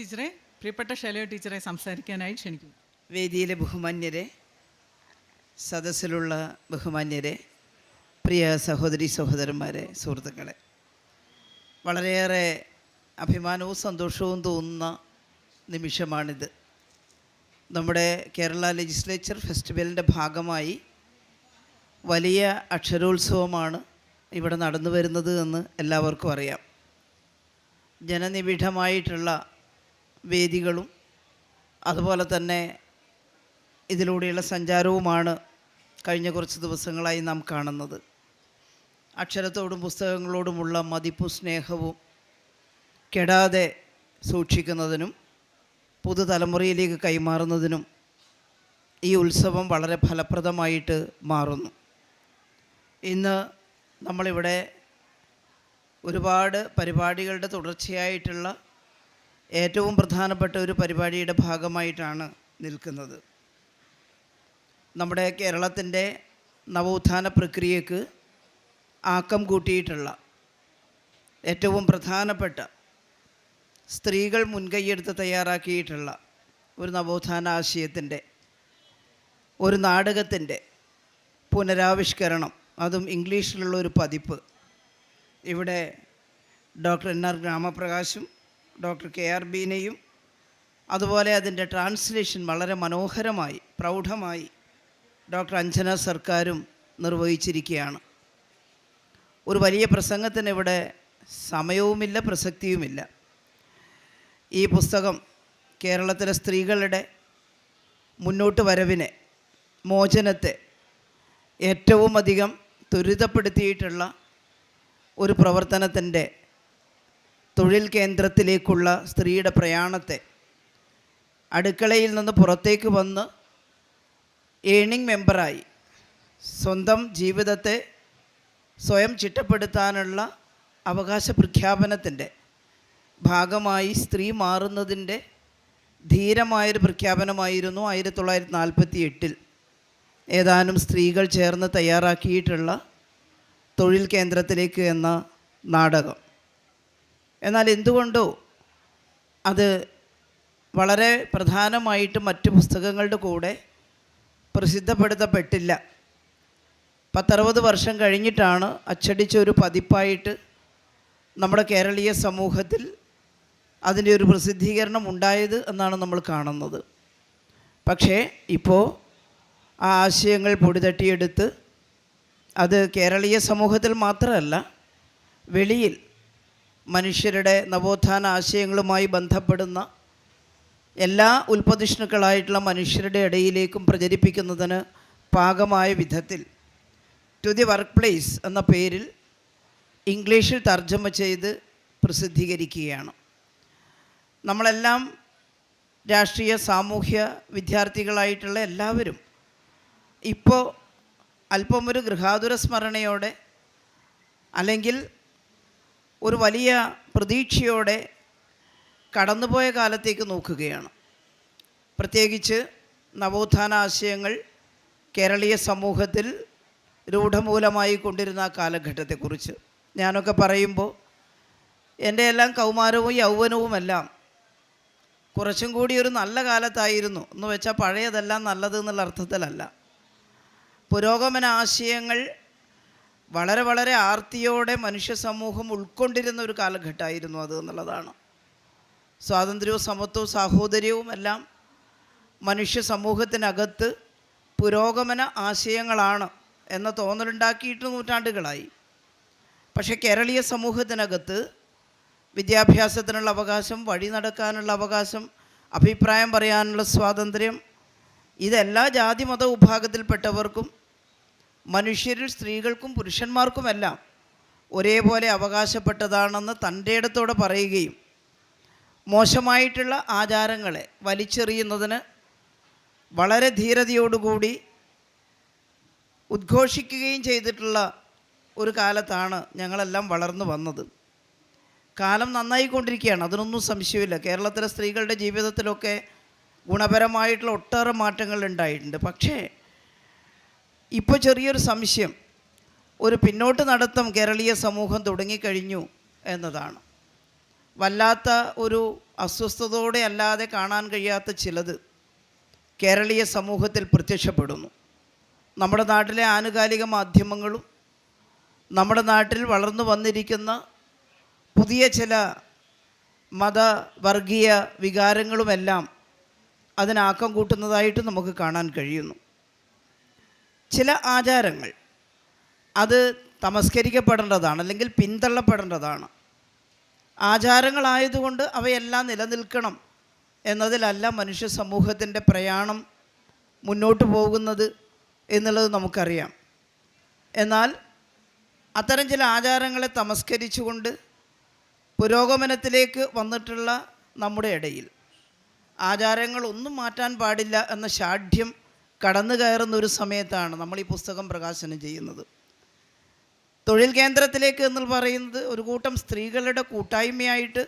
ടീച്ചറെ പ്രിയപ്പെട്ട ശൈലജ ടീച്ചറെ സംസാരിക്കാനായി ക്ഷണിക്കുന്നു. വേദിയിലെ ബഹുമാന്യരെ സദസ്സിലുള്ള ബഹുമാന്യരെ പ്രിയ സഹോദരി സഹോദരന്മാരെ സുഹൃത്തുക്കളെ. വളരെയേറെ അഭിമാനവും സന്തോഷവും തോന്നുന്ന നിമിഷമാണിത്. നമ്മുടെ കേരള ലെജിസ്ലേച്ചർ ഫെസ്റ്റിവലിന്റെ ഭാഗമായി വലിയ അക്ഷരോത്സവമാണ് ഇവിടെ നടന്നു വരുന്നത് എന്ന് എല്ലാവർക്കും അറിയാം. ജനനിബിഡമായിട്ടുള്ള വേദികളും അതുപോലെ തന്നെ ഇതിലൂടെയുള്ള സഞ്ചാരവുമാണ് കഴിഞ്ഞ കുറച്ച് ദിവസങ്ങളായി നാം കാണുന്നത്. അക്ഷരത്തോടും പുസ്തകങ്ങളോടുമുള്ള മതിപ്പു സ്നേഹവും കെടാതെ സൂക്ഷിക്കുന്നതിനും പുതുതലമുറയിലേക്ക് കൈമാറുന്നതിനും ഈ ഉത്സവം വളരെ ഫലപ്രദമായിട്ട് മാറുന്നു. ഇന്ന് നമ്മളിവിടെ ഒരുപാട് പരിപാടികളുടെ തുടർച്ചയായിട്ടുള്ള ഏറ്റവും പ്രധാനപ്പെട്ട ഒരു പരിപാടിയുടെ ഭാഗമായിട്ടാണ് നിൽക്കുന്നത്. നമ്മുടെ കേരളത്തിന്റെ നവോത്ഥാന പ്രക്രിയക്ക് ആക്കം കൂട്ടിയിട്ടുള്ള ഏറ്റവും പ്രധാനപ്പെട്ട സ്ത്രീകൾ മുൻകൈയെടുത്ത് തയ്യാറാക്കിയിട്ടുള്ള ഒരു നവോത്ഥാന ആശയത്തിന്റെ ഒരു നാടകത്തിന്റെ പുനരാവിഷ്കരണം അതും ഇംഗ്ലീഷിലുള്ള ഒരു പതിപ്പ്. ഇവിടെ ഡോക്ടർ എൻ ആർ ഗ്രാമപ്രകാശും ഡോക്ടർ കെ ആർ ബീനയും അതുപോലെ അതിന്റെ ട്രാൻസ്ലേഷൻ വളരെ മനോഹരമായി പ്രൗഢമായി ഡോക്ടർ അഞ്ജന സർക്കാരും നിർവഹിച്ചിരിക്കുകയാണ്. ഒരു വലിയ പ്രസംഗത്തിന് ഇവിടെ സമയവുമില്ല പ്രസക്തിയുമില്ല. ഈ പുസ്തകം കേരളത്തിലെ സ്ത്രീകളുടെ മുന്നോട്ട് വരവിനെ മോചനത്തെ ഏറ്റവും അധികം ത്വരിതപ്പെടുത്തിയിട്ടുള്ള ഒരു പ്രവർത്തനത്തിന്റെ തൊഴിൽ കേന്ദ്രത്തിലേക്കുള്ള സ്ത്രീയുടെ പ്രയാണത്തെ അടുക്കളയിൽ നിന്ന് പുറത്തേക്ക് വന്ന് ഏണിംഗ് മെമ്പറായി. സ്വന്തം ജീവിതത്തെ സ്വയം ചിട്ടപ്പെടുത്താനുള്ള അവകാശ പ്രഖ്യാപനത്തിന്റെ ഭാഗമായി സ്ത്രീ മാറുന്നതിന്റെ ധീരമായൊരു പ്രഖ്യാപനമായിരുന്നു ആയിരത്തി തൊള്ളായിരത്തി നാൽപ്പത്തി എട്ടിൽ ഏതാനും സ്ത്രീകൾ ചേർന്ന് തയ്യാറാക്കിയിട്ടുള്ള തൊഴിൽ കേന്ദ്രത്തിലേക്ക് എന്ന നാടകം. എന്നാൽ എന്തുകൊണ്ടോ അത് വളരെ പ്രധാനമായിട്ട് മറ്റ് പുസ്തകങ്ങളുടെ കൂടെ പ്രസിദ്ധപ്പെടുത്തപ്പെട്ടില്ല. പത്തറുപത് വർഷം കഴിഞ്ഞിട്ടാണ് അച്ചടിച്ച ഒരു പതിപ്പായിട്ട് നമ്മുടെ കേരളീയ സമൂഹത്തിൽ അതിന്റെ ഒരു പ്രസിദ്ധീകരണം ഉണ്ടായത് എന്നാണ് നമ്മൾ കാണുന്നത്. പക്ഷേ ഇപ്പോൾ ആ ആശയങ്ങൾ പൊടിതട്ടിയെടുത്ത് അത് കേരളീയ സമൂഹത്തിൽ മാത്രമല്ല വെളിയിൽ മനുഷ്യരുടെ നവോത്ഥാന ആശയങ്ങളുമായി ബന്ധപ്പെടുന്ന എല്ലാ ഉൽപ്പതിഷ്ണുക്കളായിട്ടുള്ള മനുഷ്യരുടെ ഇടയിലേക്കും പ്രചരിപ്പിക്കുന്നതിന് പാകമായ വിധത്തിൽ ടു ദി വർക്ക് പ്ലേസ് എന്ന പേരിൽ ഇംഗ്ലീഷിൽ തർജമ ചെയ്ത് പ്രസിദ്ധീകരിക്കുകയാണ്. നമ്മളെല്ലാം രാഷ്ട്രീയ സാമൂഹ്യ വിദ്യാർത്ഥികളായിട്ടുള്ള എല്ലാവരും ഇപ്പോൾ അല്പം ഒരു ഗൃഹാതുര സ്മരണയോടെ അല്ലെങ്കിൽ ഒരു വലിയ പ്രതീക്ഷയോടെ കടന്നുപോയ കാലത്തേക്ക് നോക്കുകയാണ്. പ്രത്യേകിച്ച് നവോത്ഥാന ആശയങ്ങൾ കേരളീയ സമൂഹത്തിൽ രൂഢമൂലമായി കൊണ്ടിരുന്ന ആ കാലഘട്ടത്തെക്കുറിച്ച് ഞാനൊക്കെ പറയുമ്പോൾ എന്റെ എല്ലാം കൗമാരവും യൗവനവുമെല്ലാം കുറച്ചും കൂടി ഒരു നല്ല കാലത്തായിരുന്നു. എന്ന് വെച്ചാൽ പഴയതെല്ലാം നല്ലത് എന്നുള്ള അർത്ഥത്തിലല്ല. പുരോഗമന ആശയങ്ങൾ വളരെ വളരെ ആർത്തിയോടെ മനുഷ്യ സമൂഹം ഉൾക്കൊണ്ടിരുന്ന ഒരു കാലഘട്ടമായിരുന്നു അത് എന്നുള്ളതാണ്. സ്വാതന്ത്ര്യവും സമത്വവും സാഹോദര്യവും എല്ലാം മനുഷ്യ സമൂഹത്തിനകത്ത് പുരോഗമന ആശയങ്ങളാണ് എന്ന തോന്നലുണ്ടാക്കിയിട്ട് നൂറ്റാണ്ടുകളായി. പക്ഷേ കേരളീയ സമൂഹത്തിനകത്ത് വിദ്യാഭ്യാസത്തിനുള്ള അവകാശം വഴി നടക്കാനുള്ള അവകാശം അഭിപ്രായം പറയാനുള്ള സ്വാതന്ത്ര്യം ഇതെല്ലാ ജാതി മത വിഭാഗത്തിൽപ്പെട്ടവർക്കും മനുഷ്യരിൽ സ്ത്രീകൾക്കും പുരുഷന്മാർക്കുമെല്ലാം ഒരേപോലെ അവകാശപ്പെട്ടതാണെന്ന് തന്റെ ഇടത്തോടെ പറയുകയും മോശമായിട്ടുള്ള ആചാരങ്ങളെ വലിച്ചെറിയുന്നതിന് വളരെ ധീരതയോടുകൂടി ഉദ്ഘോഷിക്കുകയും ചെയ്തിട്ടുള്ള ഒരു കാലത്താണ് ഞങ്ങളെല്ലാം വളർന്നു വന്നത്. കാലം നന്നായിക്കൊണ്ടിരിക്കുകയാണ് അതിനൊന്നും സംശയമില്ല. കേരളത്തിലെ സ്ത്രീകളുടെ ജീവിതത്തിലൊക്കെ ഗുണപരമായിട്ടുള്ള ഒട്ടേറെ മാറ്റങ്ങൾ ഉണ്ടായിട്ടുണ്ട് പക്ഷേ ഇപ്പോൾ ചെറിയൊരു സംശയം. ഒരു പിന്നോട്ട് നടത്തം കേരളീയ സമൂഹം തുടങ്ങിക്കഴിഞ്ഞു എന്നതാണ്. വല്ലാത്ത ഒരു അസ്വസ്ഥതയോടെ അല്ലാതെ കാണാൻ കഴിയാത്ത ചിലത് കേരളീയ സമൂഹത്തിൽ പ്രത്യക്ഷപ്പെടുന്നു. നമ്മുടെ നാട്ടിലെ ആനുകാലിക മാധ്യമങ്ങളും നമ്മുടെ നാട്ടിൽ വളർന്നു വന്നിരിക്കുന്ന പുതിയ ചില മത വർഗീയ വികാരങ്ങളുമെല്ലാം അതിനാക്കം കൂട്ടുന്നതായിട്ട് നമുക്ക് കാണാൻ കഴിയുന്നു. ചില ആചാരങ്ങൾ. അത് തമസ്കരിക്കപ്പെടേണ്ടതാണ് അല്ലെങ്കിൽ പിന്തള്ളപ്പെടേണ്ടതാണ്. ആചാരങ്ങളായതുകൊണ്ട് അവയെല്ലാം നിലനിൽക്കണം എന്നതിലല്ല മനുഷ്യ സമൂഹത്തിന്റെ പ്രയാണം മുന്നോട്ട് പോകുന്നത് എന്നുള്ളത് നമുക്കറിയാം. എന്നാൽ അത്തരം ചില ആചാരങ്ങളെ തമസ്കരിച്ചുകൊണ്ട് പുരോഗമനത്തിലേക്ക് വന്നിട്ടുള്ള നമ്മുടെ ഇടയിൽ ആചാരങ്ങളൊന്നും മാറ്റാൻ പാടില്ല എന്ന ഷാഠ്യം കടന്നു കയറുന്ന ഒരു സമയത്താണ് നമ്മൾ ഈ പുസ്തകം പ്രകാശനം ചെയ്യുന്നത്. തൊഴിൽ കേന്ദ്രത്തിലേക്ക് എന്ന് പറയുന്നത് ഒരു കൂട്ടം സ്ത്രീകളുടെ കൂട്ടായ്മയായിട്ട്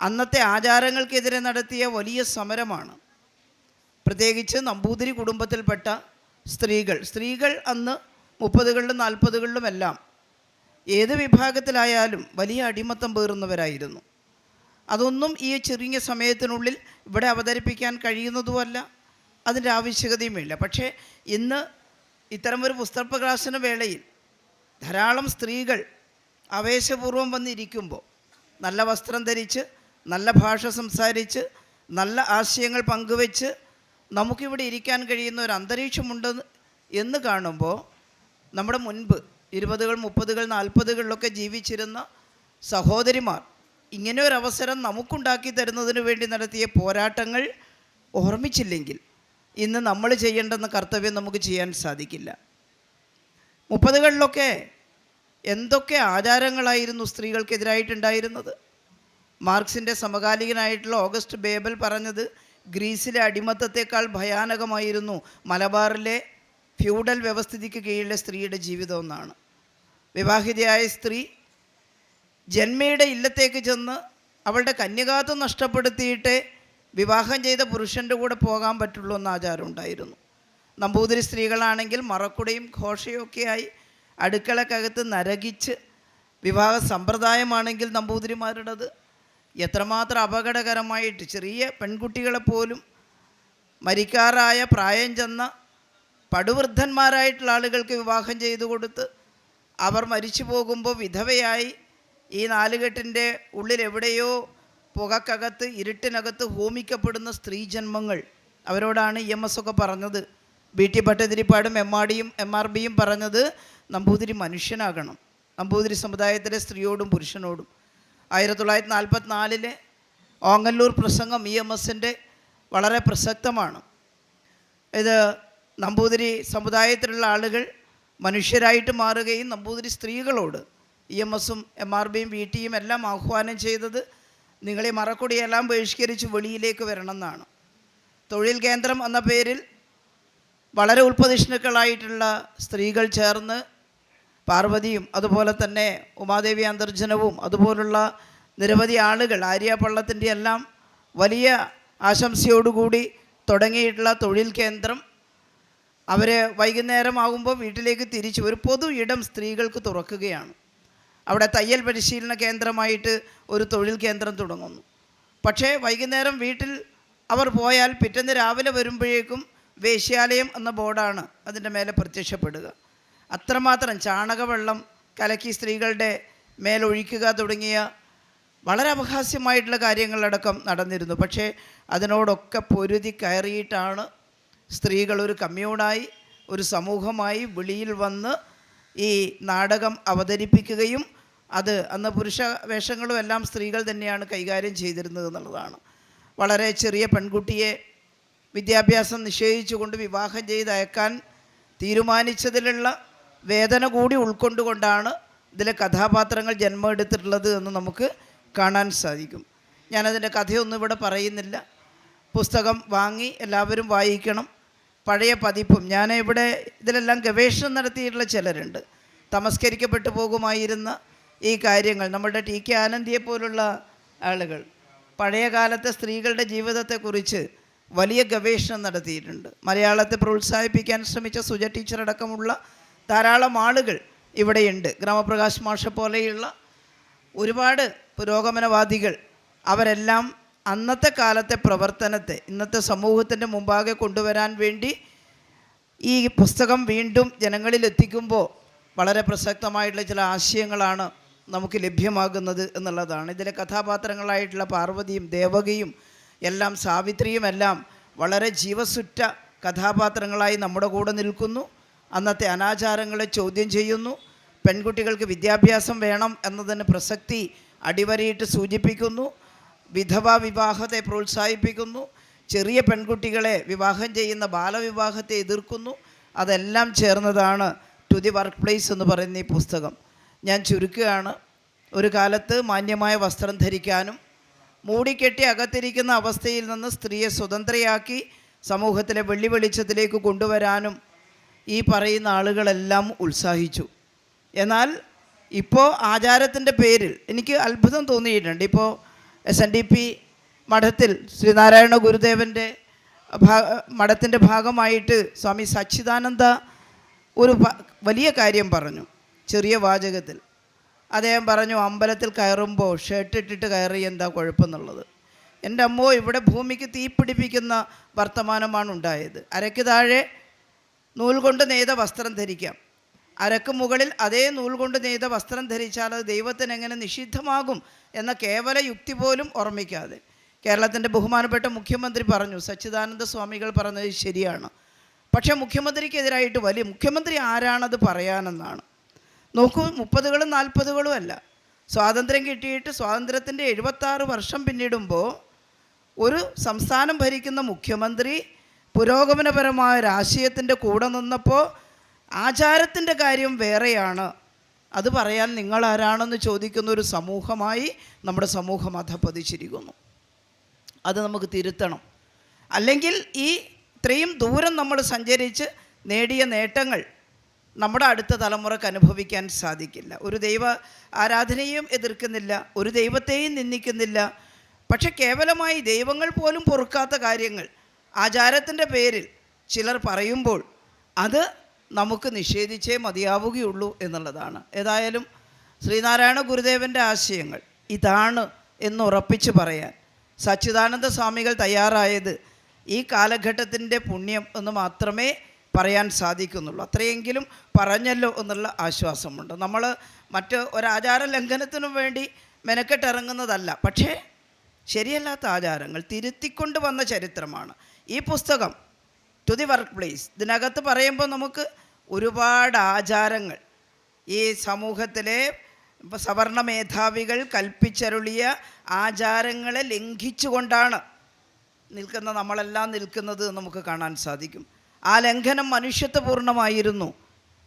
അന്നത്തെ ആചാരങ്ങൾക്കെതിരെ നടത്തിയ വലിയ സമരമാണ്. പ്രത്യേകിച്ച് നമ്പൂതിരി കുടുംബത്തിൽപ്പെട്ട സ്ത്രീകൾ. സ്ത്രീകൾ അന്ന് മുപ്പതുകളിലും നാൽപ്പതുകളിലും എല്ലാം ഏത് വിഭാഗത്തിലായാലും വലിയ അടിമത്തം പേറുന്നവരായിരുന്നു. അതൊന്നും ഈ ചെറിയ സമയത്തിനുള്ളിൽ ഇവിടെ അവതരിപ്പിക്കാൻ കഴിയുന്നതുമല്ല. അതിന്റെ ആവശ്യകതയുമില്ല. പക്ഷേ ഇന്ന് ഇത്തരമൊരു പുസ്തക പ്രകാശന വേളയിൽ ധാരാളം സ്ത്രീകൾ ആവേശപൂർവം വന്നിരിക്കുമ്പോൾ നല്ല വസ്ത്രം ധരിച്ച് നല്ല ഭാഷ സംസാരിച്ച് നല്ല ആശയങ്ങൾ പങ്കുവെച്ച് നമുക്കിവിടെ ഇരിക്കാൻ കഴിയുന്ന ഒരു അന്തരീക്ഷമുണ്ട് എന്ന് കാണുമ്പോൾ നമ്മുടെ മുൻപ് ഇരുപതുകൾ മുപ്പതുകൾ നാൽപ്പതുകളിലൊക്കെ ജീവിച്ചിരുന്ന സഹോദരിമാർ ഇങ്ങനെ ഒരു അവസരം നമുക്കുണ്ടാക്കി തരുന്നതിന് വേണ്ടി നടത്തിയ പോരാട്ടങ്ങൾ ഓർമ്മിച്ചില്ലെങ്കിൽ ഇന്ന് നമ്മൾ ചെയ്യേണ്ടെന്ന കർത്തവ്യം നമുക്ക് ചെയ്യാൻ സാധിക്കില്ല. മുപ്പതുകളിലൊക്കെ എന്തൊക്കെ ആചാരങ്ങളായിരുന്നു സ്ത്രീകൾക്കെതിരായിട്ടുണ്ടായിരുന്നത്? മാർക്സിന്റെ സമകാലികനായിട്ടുള്ള ഓഗസ്റ്റ് ബേബൽ പറഞ്ഞത് ഗ്രീസിലെ അടിമത്തത്തെക്കാൾ ഭയാനകമായിരുന്നു മലബാറിലെ ഫ്യൂഡൽ വ്യവസ്ഥിതിക്ക് കീഴിലെ സ്ത്രീയുടെ ജീവിതം എന്നാണ്. വിവാഹിതയായ സ്ത്രീ ജന്മയുടെ ഇല്ലത്തേക്ക് ചെന്ന് അവളുടെ കന്യകാത്വം നഷ്ടപ്പെടുത്തിയിട്ട് വിവാഹം ചെയ്ത പുരുഷന്റെ കൂടെ പോകാൻ പറ്റുള്ളൂ എന്ന ആചാരം ഉണ്ടായിരുന്നു. നമ്പൂതിരി സ്ത്രീകളാണെങ്കിൽ മറക്കുടയും ഘോഷയൊക്കെയായി അടുക്കളക്കകത്ത് നരകിച്ച് വിവാഹ സമ്പ്രദായമാണെങ്കിൽ നമ്പൂതിരിമാരുടേത്. എത്രമാത്രം അപകടകരമായിട്ട് ചെറിയ പെൺകുട്ടികളെ പോലും മരിക്കാറായ പ്രായം ചെന്ന പടുവൃദ്ധന്മാരായിട്ടുള്ള ആളുകൾക്ക് വിവാഹം ചെയ്തു കൊടുത്ത് അവർ മരിച്ചു പോകുമ്പോൾ വിധവയായി ഈ നാലുകെട്ടിന്റെ ഉള്ളിൽ എവിടെയോ പുകക്കകത്ത് ഇരുട്ടിനകത്ത് ഹോമിക്കപ്പെടുന്ന സ്ത്രീജന്മങ്ങൾ. അവരോടാണ് ഇ എം എസ് ഒക്കെ പറഞ്ഞത്. ബി ടി ഭട്ടതിരിപ്പാടും എം ആർ ഡിയും എം ആർ ബിയും പറഞ്ഞത് നമ്പൂതിരി മനുഷ്യനാകണം. നമ്പൂതിരി സമുദായത്തിലെ സ്ത്രീയോടും പുരുഷനോടും. ആയിരത്തി തൊള്ളായിരത്തി നാൽപ്പത്തിനാലിലെ ഓങ്ങല്ലൂർ പ്രസംഗം ഇ എം എസിന്റെ വളരെ പ്രസക്തമാണ്. ഇത് നമ്പൂതിരി സമുദായത്തിലുള്ള ആളുകൾ മനുഷ്യരായിട്ട് മാറുകയും നമ്പൂതിരി സ്ത്രീകളോട് ഇ എം എസും എം ആർ ബിയും വി ടിയും എല്ലാം ആഹ്വാനം ചെയ്തത് നിങ്ങളെ മറക്കുടിയെല്ലാം ബഹിഷ്കരിച്ച് വെളിയിലേക്ക് വരണം എന്നാണ് തൊഴിൽ കേന്ദ്രം എന്ന പേരിൽ വളരെ ഉൽപ്പതിഷ്ണുക്കളായിട്ടുള്ള സ്ത്രീകൾ ചേർന്ന് പാർവതിയും അതുപോലെ തന്നെ ഉമാദേവി അന്തർജനവും അതുപോലുള്ള നിരവധി ആളുകൾ ആര്യ പള്ളത്തിന്റെ എല്ലാം വലിയ ആശംസയോടുകൂടി തുടങ്ങിയിട്ടുള്ള തൊഴിൽ കേന്ദ്രം അവർ വൈകുന്നേരമാകുമ്പോൾ വീട്ടിലേക്ക് തിരിച്ചു ഒരു പൊതു ഇടം സ്ത്രീകൾക്ക് തുറക്കുകയാണ്. അവിടെ തയ്യൽ പരിശീലന കേന്ദ്രമായിട്ട് ഒരു തൊഴിൽ കേന്ദ്രം തുടങ്ങുന്നു. പക്ഷേ വൈകുന്നേരം വീട്ടിൽ അവർ പോയാൽ പിറ്റേന്ന് രാവിലെ വരുമ്പോഴേക്കും വേശ്യാലയം എന്ന ബോർഡാണ് അതിന്റെ മേലെ പ്രത്യക്ഷപ്പെടുക. അത്രമാത്രം ചാണകവെള്ളം കലക്കി സ്ത്രീകളുടെ മേലൊഴിക്കുക തുടങ്ങിയ വളരെ അപഹാസ്യമായിട്ടുള്ള കാര്യങ്ങളടക്കം നടന്നിരുന്നു. പക്ഷേ അതിനോടൊക്കെ പൊരുതി കയറിയിട്ടാണ് സ്ത്രീകൾ ഒരു കമ്മ്യൂണായി ഒരു സമൂഹമായി വെളിയിൽ വന്ന് ഈ നാടകം അവതരിപ്പിക്കുകയും അത് അന്ന് പുരുഷ വേഷങ്ങളും എല്ലാം സ്ത്രീകൾ തന്നെയാണ് കൈകാര്യം ചെയ്തിരുന്നത് എന്നുള്ളതാണ്. വളരെ ചെറിയ പെൺകുട്ടിയെ വിദ്യാഭ്യാസം നിഷേധിച്ചുകൊണ്ട് വിവാഹം ചെയ്ത് അയക്കാൻ തീരുമാനിച്ചതിലുള്ള വേദന കൂടി ഉൾക്കൊണ്ടുകൊണ്ടാണ് ഇതിലെ കഥാപാത്രങ്ങൾ ജന്മം എടുത്തിട്ടുള്ളത് എന്ന് നമുക്ക് കാണാൻ സാധിക്കും. ഞാനതിന്റെ കഥയൊന്നും ഇവിടെ പറയുന്നില്ല. പുസ്തകം വാങ്ങി എല്ലാവരും വായിക്കണം. പഴയ പതിപ്പും. ഞാൻ ഇവിടെ ഇതിലെല്ലാം ഗവേഷണം നടത്തിയിട്ടുള്ള ചിലരുണ്ട്. തമസ്കരിക്കപ്പെട്ടു പോകുമായിരുന്ന ഈ കാര്യങ്ങൾ നമ്മുടെ ടി കെ ആനന്ദിയെ പോലുള്ള ആളുകൾ. പഴയ കാലത്തെ സ്ത്രീകളുടെ ജീവിതത്തെക്കുറിച്ച് വലിയ ഗവേഷണം നടത്തിയിട്ടുണ്ട്. മലയാളത്തെ പ്രോത്സാഹിപ്പിക്കാൻ ശ്രമിച്ച സുജ ടീച്ചറടക്കമുള്ള ധാരാളം ആളുകൾ ഇവിടെയുണ്ട്. ഗ്രാമപ്രകാശ് മാഷ പോലെയുള്ള ഒരുപാട് പുരോഗമനവാദികൾ അവരെല്ലാം അന്നത്തെ കാലത്തെ പ്രവർത്തനത്തെ ഇന്നത്തെ സമൂഹത്തിന്റെ മുമ്പാകെ കൊണ്ടുവരാൻ വേണ്ടി ഈ പുസ്തകം വീണ്ടും ജനങ്ങളിൽ എത്തിക്കുമ്പോൾ വളരെ പ്രസക്തമായിട്ടുള്ള ചില ആശയങ്ങളാണ് നമുക്ക് ലഭ്യമാകുന്നത് എന്നുള്ളതാണ്. ഇതിലെ കഥാപാത്രങ്ങളായിട്ടുള്ള പാർവതിയും ദേവകിയും എല്ലാം സാവിത്രിയും എല്ലാം വളരെ ജീവസുറ്റ കഥാപാത്രങ്ങളായി നമ്മുടെ കൂടെ നിൽക്കുന്നു. അന്നത്തെ അനാചാരങ്ങളെ ചോദ്യം ചെയ്യുന്നു. പെൺകുട്ടികൾക്ക് വിദ്യാഭ്യാസം വേണം എന്നതിന് പ്രസക്തി അടിവരയിട്ട് സൂചിപ്പിക്കുന്നു. വിധവാ വിവാഹത്തെ പ്രോത്സാഹിപ്പിക്കുന്നു. ചെറിയ പെൺകുട്ടികളെ വിവാഹം ചെയ്യുന്ന ബാലവിവാഹത്തെ എതിർക്കുന്നു. അതെല്ലാം ചേർന്നതാണ് ടു ദി വർക്ക് പ്ലേസ് എന്ന് പറയുന്ന ഈ പുസ്തകം. ഞാൻ ചുരുക്കുകയാണ്. ഒരു കാലത്ത് മാന്യമായ വസ്ത്രം ധരിക്കാനും മൂടിക്കെട്ടി അകത്തിരിക്കുന്ന അവസ്ഥയിൽ നിന്ന് സ്ത്രീയെ സ്വതന്ത്രയാക്കി സമൂഹത്തിലെ വെള്ളി വെളിച്ചത്തിലേക്ക് കൊണ്ടുവരാനും ഈ പറയുന്ന ആളുകളെല്ലാം ഉത്സാഹിച്ചു. എന്നാൽ ഇപ്പോൾ ആചാരത്തിന്റെ പേരിൽ എനിക്ക് അത്ഭുതം തോന്നിയിട്ടുണ്ട്. ഇപ്പോൾ എസ് എൻ ഡി പി മഠത്തിൽ ശ്രീനാരായണ ഗുരുദേവന്റെ ഭാ മഠത്തിന്റെ ഭാഗമായിട്ട് സ്വാമി സച്ചിദാനന്ദ ഒരു വലിയ കാര്യം പറഞ്ഞു. ചെറിയ വാചകത്തിൽ. അദ്ദേഹം പറഞ്ഞു അമ്പലത്തിൽ കയറുമ്പോൾ ഷർട്ട് ഇട്ടിട്ട് കയറി എന്താ കുഴപ്പമെന്നുള്ളത്? എന്റെ അമ്മോ ഇവിടെ ഭൂമിക്ക് തീ പിടിപ്പിക്കുന്ന വർത്തമാനമാണ് ഉണ്ടായത്. അരയ്ക്ക് താഴെ നൂൽ കൊണ്ട് നെയ്ത വസ്ത്രം ധരിക്കാം. അരക്ക് മുകളിൽ അതേ നൂൽ കൊണ്ട് നെയ്ത വസ്ത്രം ധരിച്ചാൽ അത് ദൈവത്തിന് എങ്ങനെ നിഷിദ്ധമാകും എന്ന കേവല യുക്തി പോലും ഓർമ്മിക്കാതെ. കേരളത്തിന്റെ ബഹുമാനപ്പെട്ട മുഖ്യമന്ത്രി പറഞ്ഞു സച്ചിദാനന്ദ സ്വാമികൾ പറഞ്ഞത് ശരിയാണ്. പക്ഷേ മുഖ്യമന്ത്രിക്കെതിരായിട്ട് വലിയ മുഖ്യമന്ത്രി ആരാണത് പറയാനെന്നാണ്. നോക്കൂ മുപ്പതുകളും നാൽപ്പതുകളും അല്ല. സ്വാതന്ത്ര്യം കിട്ടിയിട്ട് സ്വാതന്ത്ര്യത്തിന്റെ എഴുപത്താറ് വർഷം പിന്നിടുമ്പോൾ ഒരു സംസ്ഥാനം ഭരിക്കുന്ന മുഖ്യമന്ത്രി പുരോഗമനപരമായ രാഷ്ട്രീയത്തിന്റെ കൂടെ നിന്നപ്പോൾ ആചാരത്തിന്റെ കാര്യം വേറെയാണ്. അത് പറയാൻ നിങ്ങൾ ആരാണെന്ന് ചോദിക്കുന്ന ഒരു സമൂഹമായി നമ്മുടെ സമൂഹം അധപ്പതിച്ചിരിക്കുന്നു അത് നമുക്ക് തിരുത്തണം. അല്ലെങ്കിൽ ഈ ഇത്രയും ദൂരം നമ്മൾ സഞ്ചരിച്ച് നേടിയ നേട്ടങ്ങൾ നമ്മുടെ അടുത്ത തലമുറയ്ക്ക് അനുഭവിക്കാൻ സാധിക്കില്ല. ഒരു ദൈവ ആരാധനയും എതിർക്കുന്നില്ല ഒരു ദൈവത്തെയും നിന്ദിക്കുന്നില്ല. പക്ഷെ കേവലമായി ദൈവങ്ങൾ പോലും പൊറുക്കാത്ത കാര്യങ്ങൾ ആചാരത്തിന്റെ പേരിൽ ചിലർ പറയുമ്പോൾ അത് നമുക്ക് നിഷേധിച്ചേ മതിയാവുകയുള്ളൂ എന്നുള്ളതാണ്. ഏതായാലും ശ്രീനാരായണ ഗുരുദേവന്റെ ആശയങ്ങൾ ഇതാണ് എന്നുറപ്പിച്ച് പറയാൻ സച്ചിദാനന്ദ സ്വാമികൾ തയ്യാറായത് ഈ കാലഘട്ടത്തിന്റെ പുണ്യം എന്ന് മാത്രമേ പറയാൻ സാധിക്കുന്നുള്ളൂ. അത്രയെങ്കിലും പറഞ്ഞല്ലോ എന്നുള്ള ആശ്വാസമുണ്ട്. നമ്മൾ മറ്റ് ഒരാചാര ലംഘനത്തിനും വേണ്ടി മെനക്കെട്ടിറങ്ങുന്നതല്ല. പക്ഷേ ശരിയല്ലാത്ത ആചാരങ്ങൾ തിരുത്തിക്കൊണ്ട് വന്ന ചരിത്രമാണ്. ഈ പുസ്തകം ടു ദി വർക്ക് പ്ലേസ് ഇതിനകത്ത് പറയുമ്പോൾ നമുക്ക് ഒരുപാട് ആചാരങ്ങൾ. ഈ സമൂഹത്തിലെ സവർണ മേധാവികൾ കൽപ്പിച്ചരുളിയ ആചാരങ്ങളെ ലംഘിച്ചുകൊണ്ടാണ് നിൽക്കുന്ന നമ്മളെല്ലാം നിൽക്കുന്നത് നമുക്ക് കാണാൻ സാധിക്കും. ആ ലംഘനം മനുഷ്യത്വപൂർണമായിരുന്നു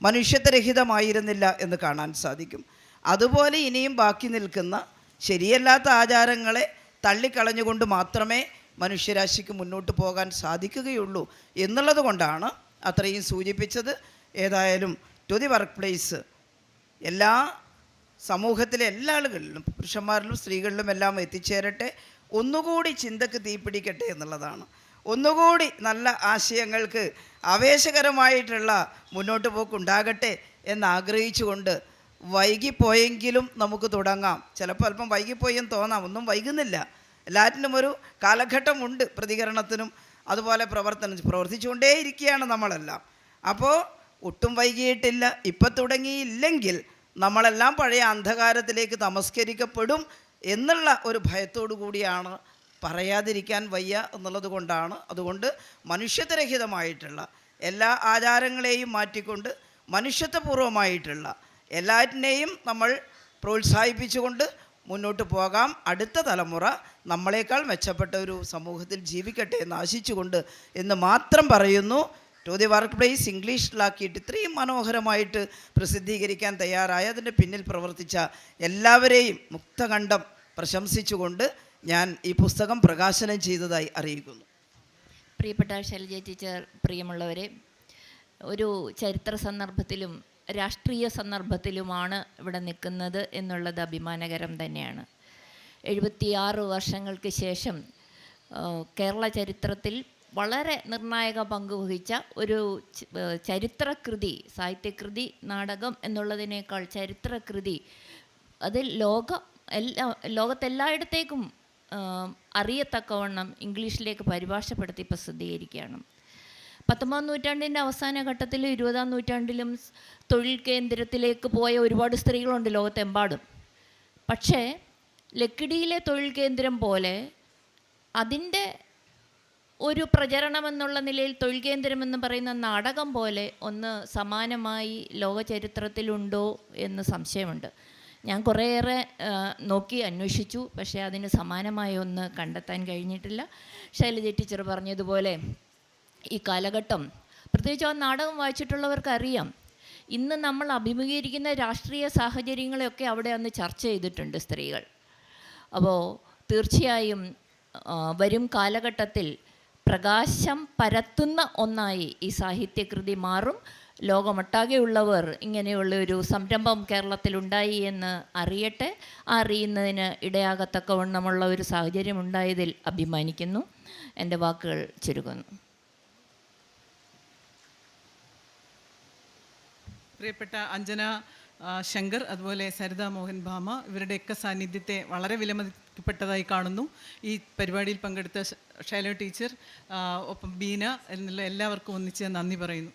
മനുഷ്യത്വരഹിതമായിരുന്നില്ല എന്ന് കാണാൻ സാധിക്കും. അതുപോലെ ഇനിയും ബാക്കി നിൽക്കുന്ന ശരിയല്ലാത്ത ആചാരങ്ങളെ തള്ളിക്കളഞ്ഞുകൊണ്ട് മാത്രമേ മനുഷ്യരാശിക്ക് മുന്നോട്ട് പോകാൻ സാധിക്കുകയുള്ളൂ എന്നുള്ളത് കൊണ്ടാണ് അത്രയും സൂചിപ്പിച്ചത്. ഏതായാലും ടു ദി വർക്ക് പ്ലേസ് എല്ലാ സമൂഹത്തിലെ എല്ലാ ആളുകളിലും പുരുഷന്മാരിലും സ്ത്രീകളിലും എല്ലാം എത്തിച്ചേരട്ടെ. ഒന്നുകൂടി ചിന്തക്ക് തീപിടിക്കട്ടെ എന്നുള്ളതാണ്. ഒന്നുകൂടി നല്ല ആശയങ്ങൾക്ക് ആവേശകരമായിട്ടുള്ള മുന്നോട്ട് പോക്കുണ്ടാകട്ടെ എന്നാഗ്രഹിച്ചുകൊണ്ട് വൈകിപ്പോയെങ്കിലും നമുക്ക് തുടങ്ങാം. ചിലപ്പോൾ അല്പം വൈകിപ്പോയെന്ന് തോന്നാം. ഒന്നും വൈകുന്നില്ല. എല്ലാറ്റിനും ഒരു കാലഘട്ടമുണ്ട് പ്രതികരണത്തിനും അതുപോലെ പ്രവർത്തനം പ്രവർത്തിച്ചുകൊണ്ടേയിരിക്കുകയാണ് നമ്മളെല്ലാം. അപ്പോൾ ഒട്ടും വൈകിയിട്ടില്ല. ഇപ്പം തുടങ്ങിയില്ലെങ്കിൽ നമ്മളെല്ലാം പഴയ അന്ധകാരത്തിലേക്ക് തമസ്കരിക്കപ്പെടും എന്നുള്ള ഒരു ഭയത്തോടു കൂടിയാണ് പറയാതിരിക്കാൻ വയ്യ എന്നുള്ളത് കൊണ്ടാണ്. അതുകൊണ്ട് മനുഷ്യത്വരഹിതമായിട്ടുള്ള എല്ലാ ആചാരങ്ങളെയും മാറ്റിക്കൊണ്ട് മനുഷ്യത്വപൂർവമായിട്ടുള്ള എല്ലാറ്റിനെയും നമ്മൾ പ്രോത്സാഹിപ്പിച്ചുകൊണ്ട് മുന്നോട്ട് പോകാം. അടുത്ത തലമുറ നമ്മളെക്കാൾ മെച്ചപ്പെട്ട ഒരു സമൂഹത്തിൽ ജീവിക്കട്ടെ എന്ന് ആശിച്ചുകൊണ്ട് എന്ന് മാത്രം പറയുന്നു. ടു ദി വർക്ക് പ്ലേസ് ഇംഗ്ലീഷിലാക്കിയിട്ട് ഇത്രയും മനോഹരമായിട്ട് പ്രസിദ്ധീകരിക്കാൻ തയ്യാറായ. അതിന്റെ പിന്നിൽ പ്രവർത്തിച്ച എല്ലാവരെയും മുക്തകണ്ഠം പ്രശംസിച്ചുകൊണ്ട് ഞാൻ ഈ പുസ്തകം പ്രകാശനം ചെയ്തതായി അറിയിക്കുന്നു. പ്രിയപ്പെട്ട ശൈലജ ടീച്ചർ പ്രിയമുള്ളവരെ ഒരു ചരിത്ര സന്ദർഭത്തിലും രാഷ്ട്രീയ സന്ദർഭത്തിലുമാണ് ഇവിടെ നിൽക്കുന്നത് എന്നുള്ളത് അഭിമാനകരം തന്നെയാണ്. എഴുപത്തിയാറ് വർഷങ്ങൾക്ക് ശേഷം കേരള ചരിത്രത്തിൽ വളരെ നിർണായക പങ്ക് വഹിച്ച ഒരു ചരിത്രകൃതി സാഹിത്യകൃതി നാടകം എന്നുള്ളതിനേക്കാൾ ചരിത്രകൃതി അതിൽ ലോക എല്ലാ ലോകത്തെല്ലായിടത്തേക്കും അറിയത്തക്കവണ്ണം ഇംഗ്ലീഷിലേക്ക് പരിഭാഷപ്പെടുത്തി പ്രസിദ്ധീകരിക്കുകയാണ് പത്തൊമ്പതാം നൂറ്റാണ്ടിന്റെ അവസാന ഘട്ടത്തിലും ഇരുപതാം നൂറ്റാണ്ടിലും തൊഴിൽ കേന്ദ്രത്തിലേക്ക് പോയ ഒരുപാട് സ്ത്രീകളുണ്ട് ലോകത്തെമ്പാടും. പക്ഷേ ലക്കിടിയിലെ തൊഴിൽ കേന്ദ്രം പോലെ അതിന്റെ ഒരു പ്രചരണം എന്നുള്ള നിലയിൽ തൊഴിൽ കേന്ദ്രം എന്ന് പറയുന്ന നാടകം പോലെ ഒന്ന് സമാനമായി ലോക ചരിത്രത്തിലുണ്ടോ എന്ന് സംശയമുണ്ട്. ഞാൻ കുറേയേറെ നോക്കി അന്വേഷിച്ചു. പക്ഷേ അതിന് സമാനമായ ഒന്ന് കണ്ടെത്താൻ കഴിഞ്ഞിട്ടില്ല. ശൈലജ ടീച്ചർ പറഞ്ഞതുപോലെ ഈ കാലഘട്ടം പ്രത്യേകിച്ച് ആ നാടകം വായിച്ചിട്ടുള്ളവർക്കറിയാം. ഇന്ന് നമ്മൾ അഭിമുഖീകരിക്കുന്ന രാഷ്ട്രീയ സാഹചര്യങ്ങളെയൊക്കെ അവിടെ അന്ന് ചർച്ച ചെയ്തിട്ടുണ്ട് സ്ത്രീകൾ. അപ്പോൾ തീർച്ചയായും വരും കാലഘട്ടത്തിൽ പ്രകാശം പരത്തുന്ന ഒന്നായി ഈ സാഹിത്യകൃതി മാറും. ലോകമൊട്ടാകെയുള്ളവർ ഇങ്ങനെയുള്ള ഒരു സംരംഭം കേരളത്തിലുണ്ടായി എന്ന് അറിയട്ടെ ആ അറിയുന്നതിന് ഇടയാകത്തക്കവണ്ണമുള്ള ഒരു സാഹചര്യം ഉണ്ടായതിൽ അഭിമാനിക്കുന്നു. എന്റെ വാക്കുകൾ ചുരുക്കുന്നു പ്രിയപ്പെട്ട അഞ്ജന ശങ്കർ അതുപോലെ സരിത മോഹൻ ഭാമ ഇവരുടെയൊക്കെ സാന്നിധ്യത്തെ വളരെ വിലമതിക്കപ്പെട്ടതായി കാണുന്നു. ഈ പരിപാടിയിൽ പങ്കെടുത്ത ശൈല ടീച്ചർ ഒപ്പം ബീന എന്നുള്ള എല്ലാവർക്കും ഒന്നിച്ച് നന്ദി പറയുന്നു.